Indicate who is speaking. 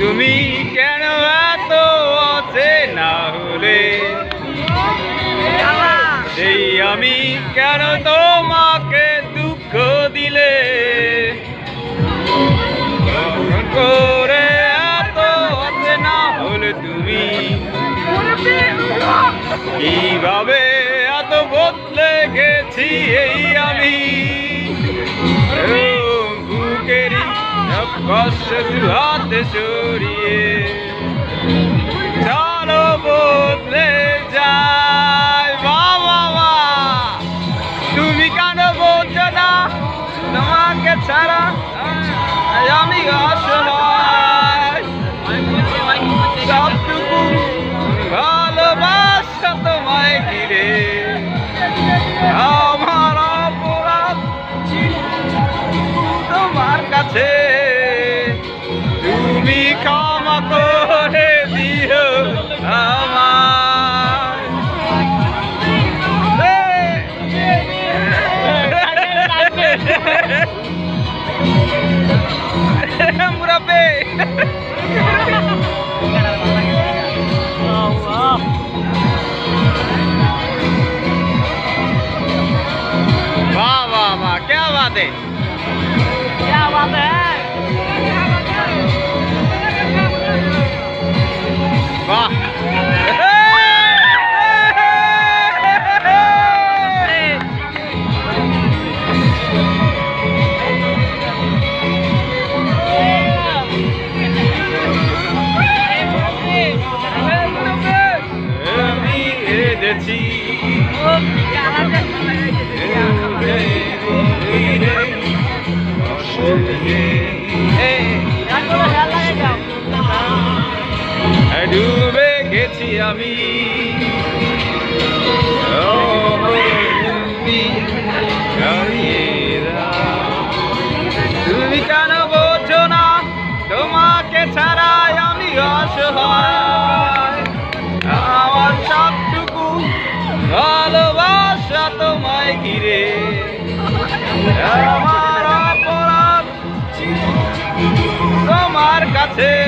Speaker 1: তুমি কেন এত না হলে? সেই আমি কেন তোমাকে দুঃখ দিলে? না হলে তুমি? কীভাবে এত বদলে গেছি এই দু হাতে সরিয়ে চলো বদলে যায় বাবা তুমি কেন বোঝো না? তোমাকে ছাড়া Monday. Chào bạn bè. Wow. Hãy subscribe cho kênh Ghiền
Speaker 2: Mì Gõ Để
Speaker 1: không bỏ lỡ những video hấp dẫn তুমি হারিয়ে দাও। তুমি কেন বোঝো না? তোমাকে ছাড়াই আমি অসহায়। আমার সবটুকু ভালোবাসা তোমায় ঘিরে। আমার অপরাধ তোমার কাছে।